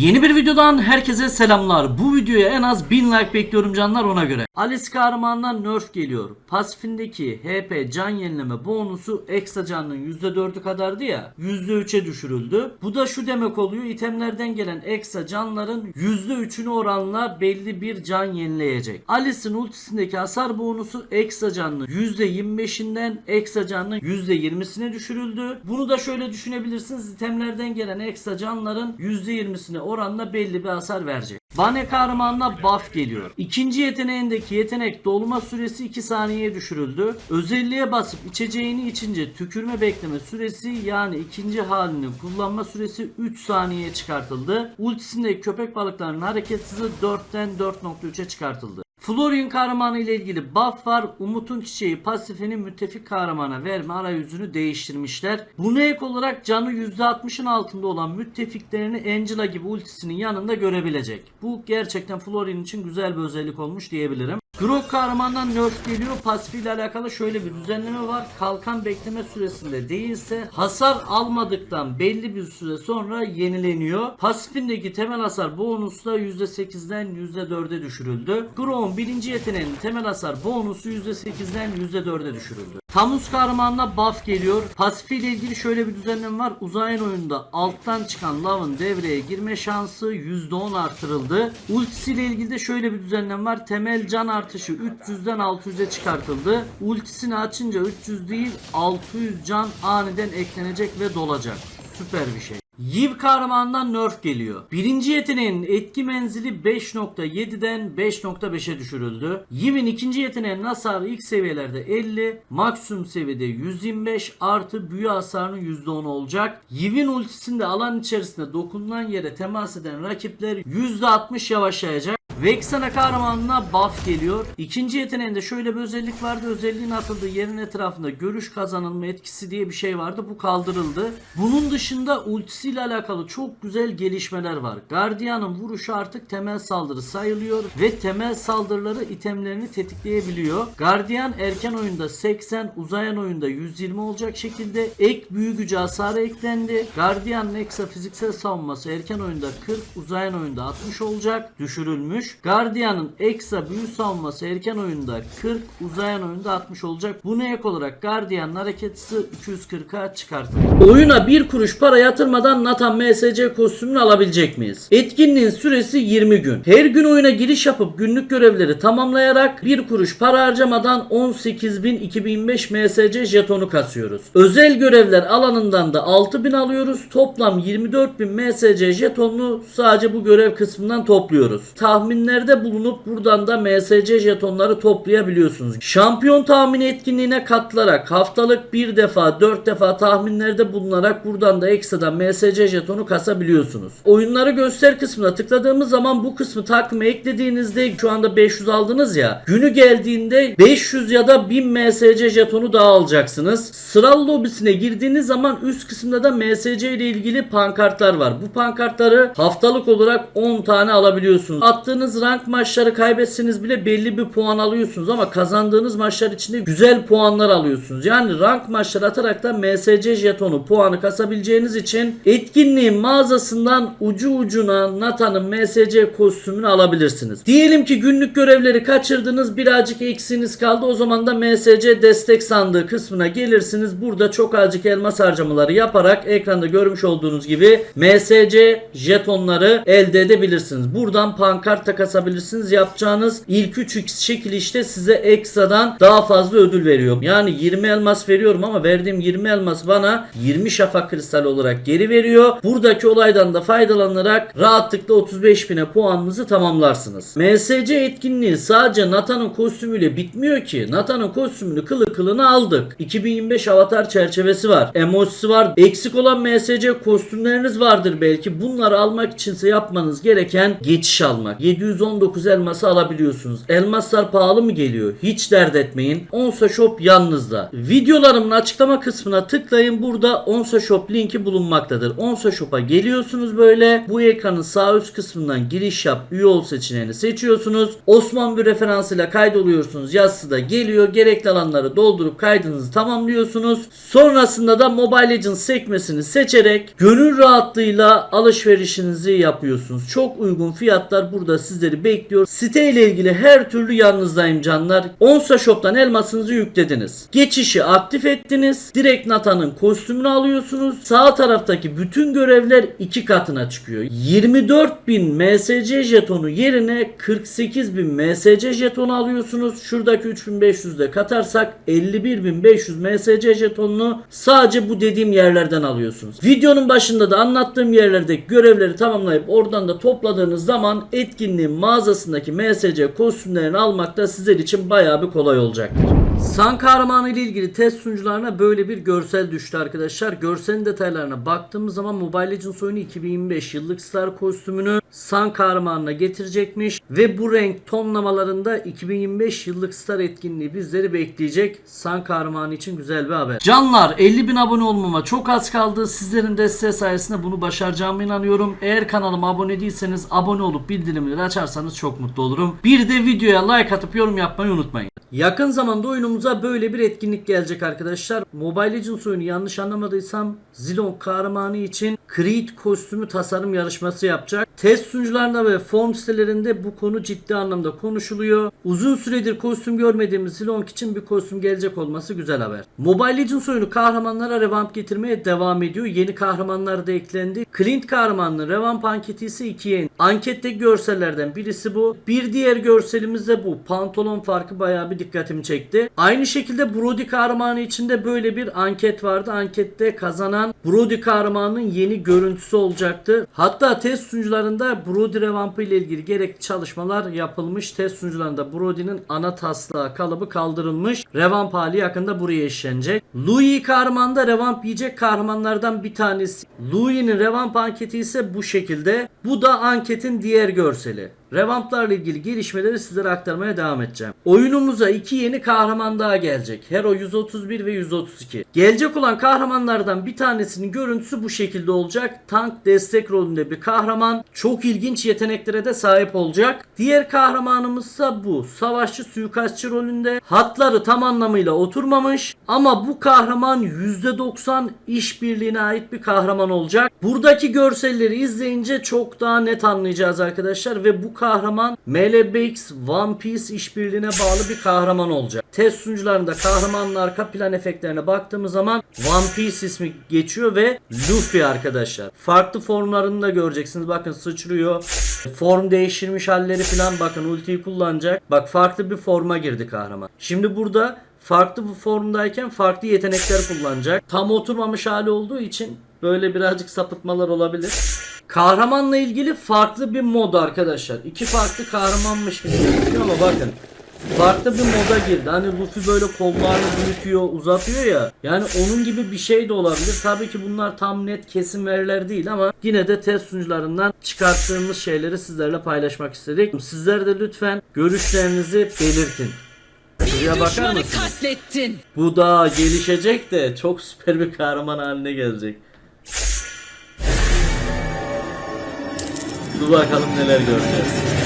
Yeni bir videodan herkese selamlar. Bu videoya en az 1000 like bekliyorum canlar ona göre. Alice kahramandan nerf geliyor. Pasifindeki HP can yenileme bonusu ekstra canının %4'ü kadardı ya %3'e düşürüldü. Bu da şu demek oluyor itemlerden gelen ekstra canların %3'ünü oranla belli bir can yenileyecek. Alice'in ultisindeki hasar bonusu ekstra canının %25'inden ekstra canının %20'sine düşürüldü. Bunu da şöyle düşünebilirsiniz. itemlerden gelen ekstra canların %20'sine oranla belli bir hasar verecek. Bane kahramanına buff geliyor. İkinci yeteneğindeki yetenek dolma süresi 2 saniyeye düşürüldü. Özelliğe basıp içeceğini içince tükürme bekleme süresi yani ikinci halini kullanma süresi 3 saniyeye çıkartıldı. Ultisindeki köpek balıklarının hareket hızı 4'ten 4.3'e çıkartıldı. Florian kahramanı ile ilgili buff var. Umut'un çiçeği pasifini müttefik kahramana verme arayüzünü değiştirmişler. Buna ek olarak canı %60'ın altında olan müttefiklerini Angela gibi ultisinin yanında görebilecek. Bu gerçekten Florian için güzel bir özellik olmuş diyebilirim. Grok kahramandan nerf geliyor. Pasif ile alakalı şöyle bir düzenleme var. Kalkan bekleme süresinde değilse hasar almadıktan belli bir süre sonra yenileniyor. Pasifindeki temel hasar bonusu da %8'den %4'e düşürüldü. Grok'un birinci yeteneğinin temel hasar bonusu %8'den %4'e düşürüldü. Tamus kahramanına buff geliyor. Pasifi ile ilgili şöyle bir düzenleme var. Uzayan oyunda alttan çıkan lavın devreye girme şansı %10 artırıldı. Ultisi ile ilgili de şöyle bir düzenleme var. Temel can artışı 300'den 600'e çıkartıldı. Ultisini açınca 300 değil 600 can aniden eklenecek ve dolacak. Süper bir şey. Yiv kahramanından nerf geliyor. Birinci yeteneğinin etki menzili 5.7'den 5.5'e düşürüldü. Yiv'in ikinci yeteneğinin hasarı ilk seviyelerde 50, maksimum seviyede 125 artı büyü hasarının %10 olacak. Yiv'in ultisinde alan içerisinde dokunulan yere temas eden rakipler %60 yavaşlayacak. Vexana kahramanına buff geliyor. İkinci yeteneğinde şöyle bir özellik vardı. Özelliğin atıldığı yerin etrafında görüş kazanılma etkisi diye bir şey vardı. Bu kaldırıldı. Bunun dışında ultisiyle alakalı çok güzel gelişmeler var. Gardiyanın vuruşu artık temel saldırı sayılıyor ve temel saldırıları itemlerini tetikleyebiliyor. Gardiyan erken oyunda 80, uzayan oyunda 120 olacak şekilde ek büyü gücü hasarı eklendi. Gardiyanın eksa fiziksel savunması erken oyunda 40, uzayan oyunda 60 olacak. Düşürülmüş. Guardian'ın eksa büyü savunması erken oyunda 40, uzayan oyunda 60 olacak. Buna ek olarak Guardian'ın hareket hızı 240'a çıkartıldı. Oyuna bir kuruş para yatırmadan Nathan MSC kostümünü alabilecek miyiz? Etkinliğin süresi 20 gün. Her gün oyuna giriş yapıp günlük görevleri tamamlayarak bir kuruş para harcamadan 18.000-2005 MSC jetonu kasıyoruz. Özel görevler alanından da 6000 alıyoruz. Toplam 24.000 MSC jetonunu sadece bu görev kısmından topluyoruz. Tahminlerde bulunup buradan da MSC jetonları toplayabiliyorsunuz. Şampiyon tahmini etkinliğine katılarak haftalık bir defa 4 defa tahminlerde bulunarak buradan da ekstradan MSC jetonu kasabiliyorsunuz. Oyunları göster kısmına tıkladığımız zaman bu kısmı takvime eklediğinizde şu anda 500 aldınız ya günü geldiğinde 500 ya da 1000 MSC jetonu daha alacaksınız. Sıralı lobisine girdiğiniz zaman üst kısımda da MSC ile ilgili pankartlar var. Bu pankartları haftalık olarak 10 tane alabiliyorsunuz. Attığınız rank maçları kaybetseniz bile belli bir puan alıyorsunuz ama kazandığınız maçlar içinde güzel puanlar alıyorsunuz. Yani rank maçları atarak da MSC jetonu puanı kasabileceğiniz için etkinliğin mağazasından ucu ucuna Nathan'ın MSC kostümünü alabilirsiniz. Diyelim ki günlük görevleri kaçırdınız birazcık eksiğiniz kaldı o zaman da MSC destek sandığı kısmına gelirsiniz. Burada çok azıcık elmas harcamaları yaparak ekranda görmüş olduğunuz gibi MSC jetonları elde edebilirsiniz. Buradan pankart takasabilirsiniz. Yapacağınız ilk 3 şekil işte size ekstradan daha fazla ödül veriyor. Yani 20 elmas veriyorum ama verdiğim 20 elmas bana 20 şafak kristal olarak geri veriyor. Buradaki olaydan da faydalanarak rahatlıkla 35 bine puanınızı tamamlarsınız. MSC etkinliği sadece Nathan'ın kostümüyle bitmiyor ki. Nathan'ın kostümünü kılı kılını aldık. 2025 avatar çerçevesi var. Emojisi var. Eksik olan MSC kostümleriniz vardır belki. Bunları almak içinse yapmanız gereken geçiş almak. 719 elması alabiliyorsunuz. Elmaslar pahalı mı geliyor? Hiç dert etmeyin. Onsa Shop yanınızda. Videolarımın açıklama kısmına tıklayın. Burada Onsa Shop linki bulunmaktadır. Onsa Shop'a geliyorsunuz böyle. Bu ekranın sağ üst kısmından giriş yap, üye ol seçeneğini seçiyorsunuz. Osman bir referansıyla kaydoluyorsunuz. Yazısı da geliyor. Gerekli alanları doldurup kaydınızı tamamlıyorsunuz. Sonrasında da Mobile Legends sekmesini seçerek gönül rahatlığıyla alışverişinizi yapıyorsunuz. Çok uygun fiyatlar burada sizleri bekliyor. Site ile ilgili her türlü yanınızdayım canlar. Onsa Shop'tan elmasınızı yüklediniz. Geçişi aktif ettiniz. Direkt Nathan'ın kostümünü alıyorsunuz. Sağ taraftaki bütün görevler iki katına çıkıyor. 24.000 MSC jetonu yerine 48.000 MSC jetonu alıyorsunuz. Şuradaki 3500 de katarsak 51.500 MSC jetonunu sadece bu dediğim yerlerden alıyorsunuz. Videonun başında da anlattığım yerlerdeki görevleri tamamlayıp oradan da topladığınız zaman etkinliğin mağazasındaki MSC kostümlerini almak da sizler için bayağı bir kolay olacaktır. San kahramanı ile ilgili test sunucularına böyle bir görsel düştü arkadaşlar. Görselin detaylarına baktığımız zaman Mobile Legends oyunu 2025 yıllık Star kostümünü San kahramanına getirecekmiş ve bu renk tonlamalarında 2025 yıllık Star etkinliği bizleri bekleyecek. San kahramanı için güzel bir haber. Canlar 50 bin abone olmama çok az kaldı. Sizlerin desteği sayesinde bunu başaracağıma inanıyorum. Eğer kanalıma abone değilseniz abone olup bildirimleri açarsanız çok mutlu olurum. Bir de videoya like atıp yorum yapmayı unutmayın. Yakın zamanda oyunumuza böyle bir etkinlik gelecek arkadaşlar. Mobile Legends oyunu yanlış anlamadıysam Zilon kahramanı için Creed kostümü tasarım yarışması yapacak. Test sunucularında ve form sitelerinde bu konu ciddi anlamda konuşuluyor. Uzun süredir kostüm görmediğimiz Zilong için bir kostüm gelecek olması güzel haber. Mobile Legends oyunu kahramanlara revamp getirmeye devam ediyor. Yeni kahramanlar da eklendi. Clint kahramanının revamp anketi ise ikiye indi. Anketteki görsellerden birisi bu. Bir diğer görselimiz de bu. Pantolon farkı bayağı bir dikkatimi çekti. Aynı şekilde Brody kahramanı için de böyle bir anket vardı. Ankette kazanan Brody kahramanının yeni görüntüsü olacaktı. Hatta test sunucularında Brody revampı ile ilgili gerekli çalışmalar yapılmış. Test sunucularında Brody'nin ana taslağı kalıbı kaldırılmış. Revamp hali yakında buraya işlenecek. Louis kahraman da revamp yiyecek kahramanlardan bir tanesi. Louis'nin revamp anketi ise bu şekilde. Bu da anketin diğer görseli. Revamplarla ilgili gelişmeleri sizlere aktarmaya devam edeceğim. Oyunumuza iki yeni kahraman daha gelecek. Hero 131 ve 132. Gelecek olan kahramanlardan bir tanesinin görüntüsü bu şekilde olacak. Tank destek rolünde bir kahraman. Çok ilginç yeteneklere de sahip olacak. Diğer kahramanımızsa bu. Savaşçı suikastçı rolünde. Hatları tam anlamıyla oturmamış. Ama bu kahraman %90 işbirliğine ait bir kahraman olacak. Buradaki görselleri izleyince çok daha net anlayacağız arkadaşlar ve bu kahraman MLBX One Piece işbirliğine bağlı bir kahraman olacak. Test sunucularında kahramanın arka plan efektlerine baktığımız zaman One Piece ismi geçiyor ve Luffy arkadaşlar. Farklı formlarını da göreceksiniz. Bakın sıçrıyor. Form değiştirmiş halleri falan bakın ultiyi kullanacak. Bak farklı bir forma girdi kahraman. Şimdi burada farklı bir formdayken farklı yetenekler kullanacak. Tam oturmamış hali olduğu için böyle birazcık sapıtmalar olabilir. Kahramanla ilgili farklı bir mod arkadaşlar. İki farklı kahramanmış gibi gözüküyor ama bakın. Farklı bir moda girdi. Hani Luffy böyle kollarını büyütüyor, uzatıyor ya. Yani onun gibi bir şey de olabilir. Tabii ki bunlar tam net kesin veriler değil ama yine de test sunucularından çıkarttığımız şeyleri sizlerle paylaşmak istedik. Sizler de lütfen görüşlerinizi belirtin. Şuraya bakar mısınız? katlettin. Bu da gelişecek de çok süper bir kahraman haline gelecek. Dur bakalım neler göreceğiz.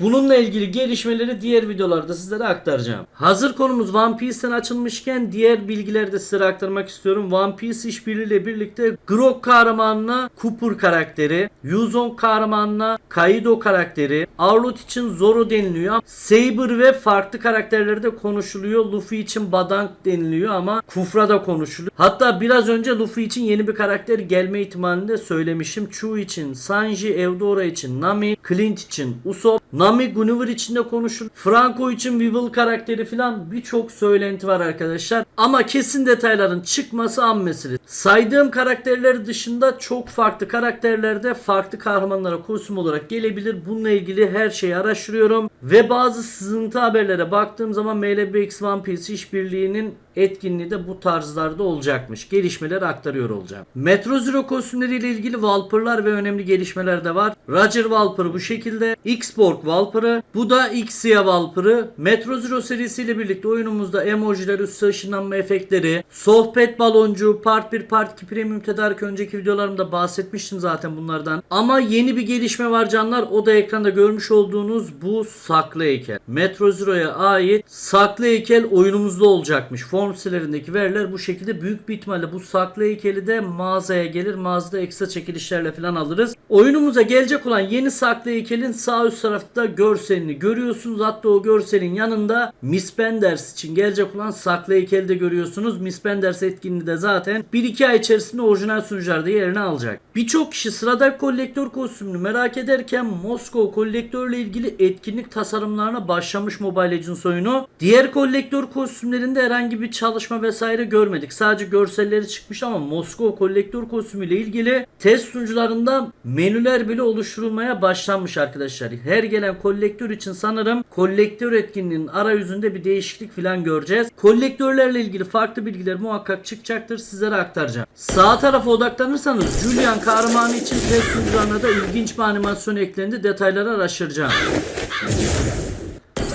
Bununla ilgili gelişmeleri diğer videolarda sizlere aktaracağım. Hazır konumuz One Piece'ten açılmışken diğer bilgileri de sizlere aktarmak istiyorum. One Piece işbirliğiyle birlikte Grok kahramanına Cooper karakteri, Yuzong kahramanına Kaido karakteri, Arlot için Zoro deniliyor. Saber ve farklı karakterleri de konuşuluyor. Luffy için Badang deniliyor ama Kufra da konuşuluyor. Hatta biraz önce Luffy için yeni bir karakter gelme ihtimalini de söylemişim. Chu için Sanji, Eudora için Nami, Clint için Usopp, Nami Gunniver için de konuşur. Franco için Weevil karakteri falan birçok söylenti var arkadaşlar. Ama kesin detayların çıkması an meselesi. Saydığım karakterler dışında çok farklı karakterlerde farklı kahramanlara kostüm olarak gelebilir. Bununla ilgili her şeyi araştırıyorum. Ve bazı sızıntı haberlere baktığım zaman MLBX One Piece işbirliğinin etkinliği de bu tarzlarda olacakmış. Gelişmeleri aktarıyor olacağım. Metro Zero kostümleriyle ilgili Walper'lar ve önemli gelişmeler de var. Roger Walper bu şekilde. X-Borg Walper'ı. Bu da Xia Walper'ı. Metro Zero serisiyle birlikte oyunumuzda emojiler, üst ışınlanma efektleri, sohbet baloncu, part 1, part 2 premium tedarik önceki videolarımda bahsetmiştim zaten bunlardan. Ama yeni bir gelişme var canlar. O da ekranda görmüş olduğunuz bu saklı heykel. Metro Zero'ya ait saklı heykel oyunumuzda olacakmış. Form sitelerindeki veriler bu şekilde büyük bir ihtimalle bu saklı heykeli de mağazaya gelir. Mağazada ekstra çekilişlerle falan alırız. Oyunumuza gelecek olan yeni saklı heykelin sağ üst tarafta görselini görüyorsunuz. Hatta o görselin yanında Miss Benders için gelecek olan saklı heykeli de görüyorsunuz. Miss Benders etkinliği de zaten 1-2 ay içerisinde orijinal sunucularda yerini alacak. Birçok kişi sıradaki kolektör kostümünü merak ederken Moskova kolektörle ilgili etkinlik tasarımlarına başlamış Mobile Legends oyunu. Diğer kolektör kostümlerinde herhangi bir çalışma vesaire görmedik. Sadece görselleri çıkmış ama Moskova kolektör kostümüyle ilgili test sunucularında menüler bile oluşturulmaya başlanmış arkadaşlar. Her gelen kolektör için sanırım kolektör etkinliğinin arayüzünde bir değişiklik falan göreceğiz. Kolektörlerle ilgili farklı bilgiler muhakkak çıkacaktır. Sizlere aktaracağım. Sağ tarafa odaklanırsanız Julian kahramanı için test sunucularına da ilginç bir animasyon eklendi. Detayları araştıracağım.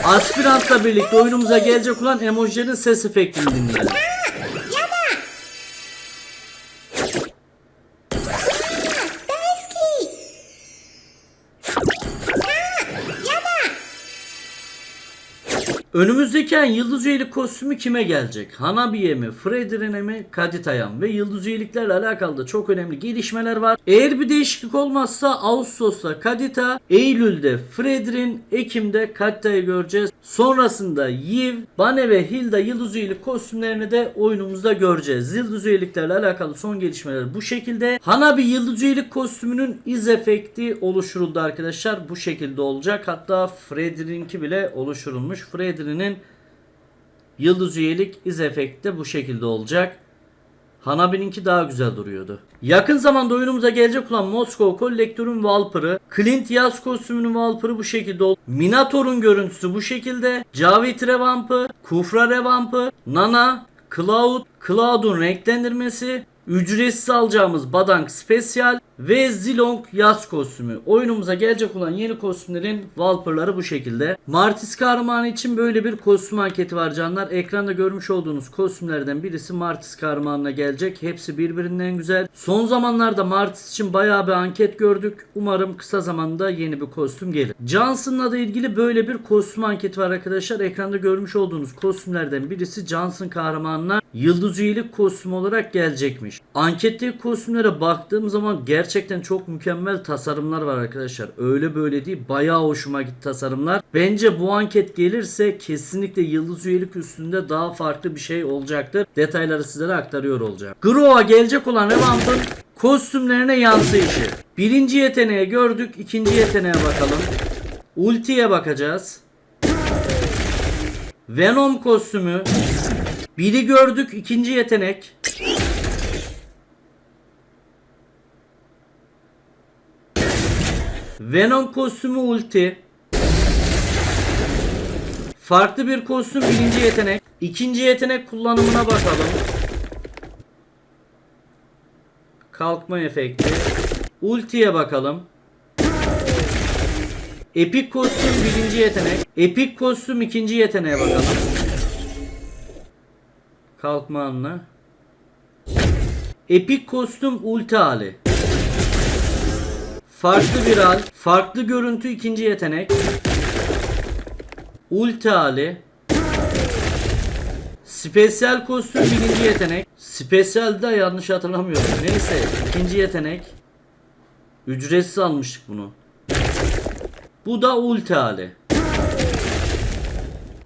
Aspirant'la birlikte oyunumuza gelecek olan emojilerin ses efektini dinleyelim. Önümüzdeki ayın yıldız üyelik kostümü kime gelecek? Hanabi'ye mi, Fredrin'e mi, Kadita'ya? Ve yıldız üyeliklerle alakalı da çok önemli gelişmeler var. Eğer bir değişiklik olmazsa Ağustos'ta Kadita, Eylül'de Fredrin, Ekim'de Kadita'yı göreceğiz. Sonrasında Yiv, Bane ve Hilda yıldız üyelik kostümlerini de oyunumuzda göreceğiz. Yıldız üyeliklerle alakalı son gelişmeler bu şekilde. Hanabi yıldız üyelik kostümünün iz efekti oluşturuldu arkadaşlar. Bu şekilde olacak. Hatta Fredrin'ki bile oluşturulmuş. Fredrin'in yıldız üyelik iz efekti bu şekilde olacak. Hanabi'ninki daha güzel duruyordu. Yakın zamanda oyunumuza gelecek olan Moskova kolektörün Valpır'ı, Clint Yaz kostümünün Valpır'ı bu şekilde oldu. Minator'un görüntüsü bu şekilde. Cavit Revamp'ı, Kufra Revamp'ı, Nana, Cloud, Cloud'un renklendirmesi, ücretsiz alacağımız Badank Special ve Zilong yaz kostümü. Oyunumuza gelecek olan yeni kostümlerin wallpaper'ları bu şekilde. Martis kahramanı için böyle bir kostüm anketi var canlar. Ekranda görmüş olduğunuz kostümlerden birisi Martis kahramanına gelecek. Hepsi birbirinden güzel. Son zamanlarda Martis için bayağı bir anket gördük. Umarım kısa zamanda yeni bir kostüm gelir. Johnson'la da ilgili böyle bir kostüm anketi var arkadaşlar. Ekranda görmüş olduğunuz kostümlerden birisi Johnson kahramanına yıldız üyelik kostümü olarak gelecekmiş. Anketteki kostümlere baktığım zaman gerçekten çok mükemmel tasarımlar var arkadaşlar. Öyle böyle değil. Bayağı hoşuma gitti tasarımlar. Bence bu anket gelirse kesinlikle yıldız üyelik üstünde daha farklı bir şey olacaktır. Detayları sizlere aktarıyor olacağım. Gro'a gelecek olan Revamp'ın kostümlerine yansıyışı. Birinci yeteneği gördük. ikinci yeteneğe bakalım. Ultiye bakacağız. Venom kostümü. Biri gördük. ikinci yetenek. Venom kostümü ulti. Farklı bir kostüm birinci yetenek. İkinci yetenek kullanımına bakalım. Kalkma efekti. Ultiye bakalım. Epik kostüm birinci yetenek. Epik kostüm ikinci yeteneğe bakalım. Kalkma anla. Epik kostüm ulti hali. Farklı bir hal. Farklı görüntü ikinci yetenek. Ulti hali. Spesyal kostüm birinci yetenek. Spesyal de yanlış hatırlamıyorum. Neyse ikinci yetenek. Ücretsiz almıştık bunu. Bu da ulti hali.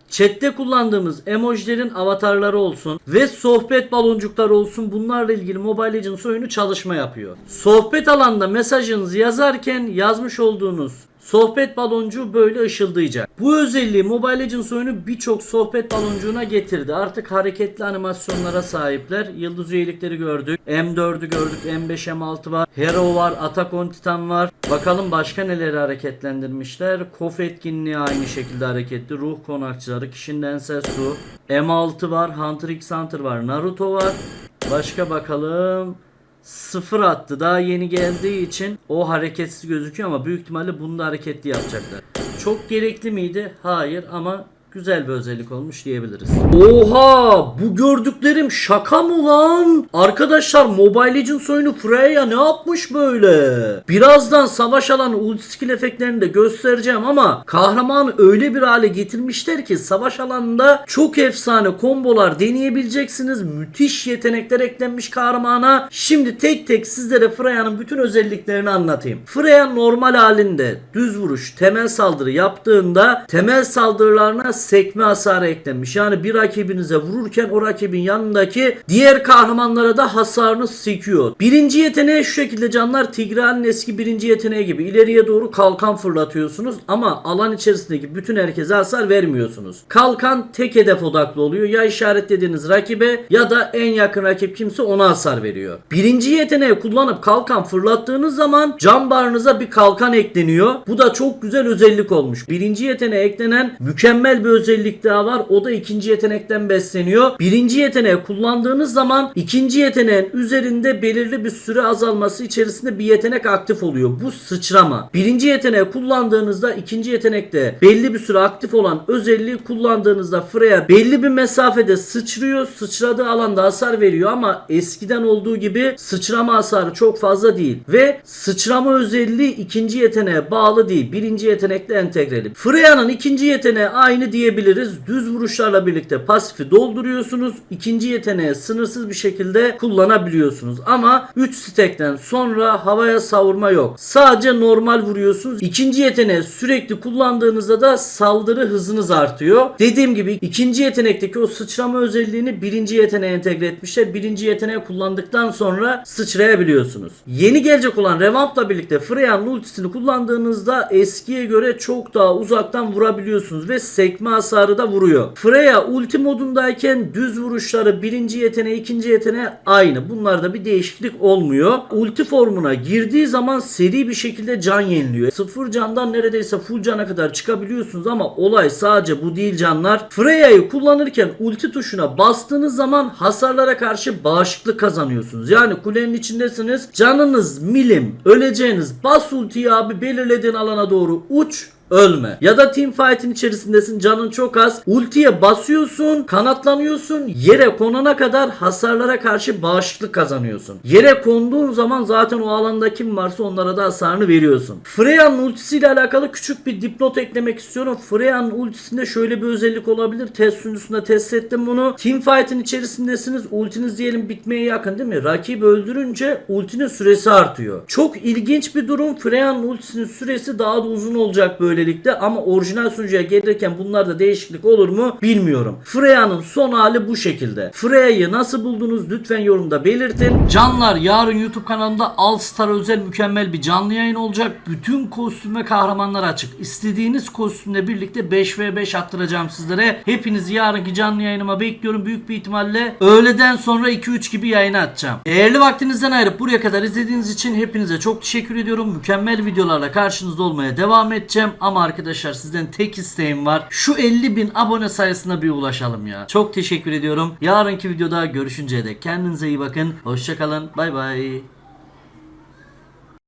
Chat'te kullandığımız emojilerin avatarları olsun ve sohbet baloncukları olsun bunlarla ilgili Mobile Legends oyunu çalışma yapıyor. Sohbet alanda mesajınızı yazarken yazmış olduğunuz Sohbet baloncuğu böyle ışıldayacak. Bu özelliği Mobile Legends oyunu birçok sohbet baloncuğuna getirdi. Artık hareketli animasyonlara sahipler. Yıldız üyelikleri gördük. M4'ü gördük. M5 M6 var. Hero var. Attack on Titan var. Bakalım başka neleri hareketlendirmişler. KOF etkinliği aynı şekilde hareketli. Ruh konakçıları. Kişinin ses su. M6 var. Hunter x Hunter var. Naruto var. Başka bakalım. Sıfır attı. Daha yeni geldiği için o hareketsiz gözüküyor ama büyük ihtimalle bunu da hareketli yapacaklar. Çok gerekli miydi? Hayır ama güzel bir özellik olmuş diyebiliriz. Oha! Bu gördüklerim şaka mı lan? Arkadaşlar Mobile Legends oyunu Freya ne yapmış böyle? Birazdan savaş alanı ulti skill efektlerini de göstereceğim ama kahramanı öyle bir hale getirmişler ki savaş alanında çok efsane kombolar deneyebileceksiniz. Müthiş yetenekler eklenmiş kahramana. Şimdi tek tek sizlere Freya'nın bütün özelliklerini anlatayım. Freya normal halinde düz vuruş, temel saldırı yaptığında temel saldırılarına sekme hasarı eklenmiş. Yani bir rakibinize vururken o rakibin yanındaki diğer kahramanlara da hasarını sekiyor. Birinci yeteneği şu şekilde canlar Tigral'in eski birinci yeteneği gibi ileriye doğru kalkan fırlatıyorsunuz ama alan içerisindeki bütün herkese hasar vermiyorsunuz. Kalkan tek hedef odaklı oluyor. Ya işaretlediğiniz rakibe ya da en yakın rakip kimse ona hasar veriyor. Birinci yeteneği kullanıp kalkan fırlattığınız zaman cam barınıza bir kalkan ekleniyor. Bu da çok güzel özellik olmuş. Birinci yeteneğe eklenen mükemmel bir özellik daha var. O da ikinci yetenekten besleniyor. Birinci yeteneği kullandığınız zaman ikinci yeteneğin üzerinde belirli bir süre azalması içerisinde bir yetenek aktif oluyor. Bu sıçrama. Birinci yeteneği kullandığınızda ikinci yetenekte belli bir süre aktif olan özelliği kullandığınızda Freya belli bir mesafede sıçrıyor. Sıçradığı alanda hasar veriyor ama eskiden olduğu gibi sıçrama hasarı çok fazla değil. Ve sıçrama özelliği ikinci yeteneğe bağlı değil. Birinci yetenekle entegreli. Freya'nın ikinci yeteneği aynı diyebiliriz. Düz vuruşlarla birlikte pasifi dolduruyorsunuz. İkinci yeteneği sınırsız bir şekilde kullanabiliyorsunuz. Ama 3 stekten sonra havaya savurma yok. Sadece normal vuruyorsunuz. İkinci yeteneği sürekli kullandığınızda da saldırı hızınız artıyor. Dediğim gibi ikinci yetenekteki o sıçrama özelliğini birinci yeteneğe entegre etmişler. Birinci yeteneği kullandıktan sonra sıçrayabiliyorsunuz. Yeni gelecek olan Revamp'la birlikte Freya'nın ultisini kullandığınızda eskiye göre çok daha uzaktan vurabiliyorsunuz ve sekme hasarı da vuruyor. Freya ulti modundayken düz vuruşları birinci yeteneği ikinci yeteneği aynı. Bunlarda bir değişiklik olmuyor. Ulti formuna girdiği zaman seri bir şekilde can yeniliyor. Sıfır candan neredeyse full cana kadar çıkabiliyorsunuz ama olay sadece bu değil canlar. Freya'yı kullanırken ulti tuşuna bastığınız zaman hasarlara karşı bağışıklık kazanıyorsunuz. Yani kulenin içindesiniz. Canınız milim. Öleceğiniz bas ultiyi abi belirlediğin alana doğru uç ölme. Ya da team fight'in içerisindesin canın çok az. Ultiye basıyorsun, kanatlanıyorsun. Yere konana kadar hasarlara karşı bağışıklık kazanıyorsun. Yere konduğun zaman zaten o alanda kim varsa onlara da hasarını veriyorsun. Freya'nın ultisiyle alakalı küçük bir dipnot eklemek istiyorum. Freya'nın ultisinde şöyle bir özellik olabilir. Test sunucusunda test ettim bunu. Team fight'in içerisindesiniz. Ultiniz diyelim bitmeye yakın değil mi? Rakibi öldürünce ultinin süresi artıyor. Çok ilginç bir durum. Freya'nın ultisinin süresi daha da uzun olacak böylelikle ama orijinal sunucuya gelirken bunlarda değişiklik olur mu bilmiyorum. Freya'nın son hali bu şekilde. Freya'yı nasıl buldunuz lütfen yorumda belirtin. Canlar yarın YouTube kanalımda All Star özel mükemmel bir canlı yayın olacak. Bütün kostüm ve kahramanlar açık. İstediğiniz kostümle birlikte 5v5 attıracağım sizlere. Hepinizi yarınki canlı yayınıma bekliyorum. Büyük bir ihtimalle öğleden sonra 2-3 gibi yayına atacağım. Değerli vaktinizden ayırıp buraya kadar izlediğiniz için hepinize çok teşekkür ediyorum. Mükemmel videolarla karşınızda olmaya devam edeceğim. Ama arkadaşlar sizden tek isteğim var. Şu 50 bin abone sayısına bir ulaşalım ya. Çok teşekkür ediyorum. Yarınki videoda görüşünceye dek kendinize iyi bakın. Hoşçakalın. Bay bay.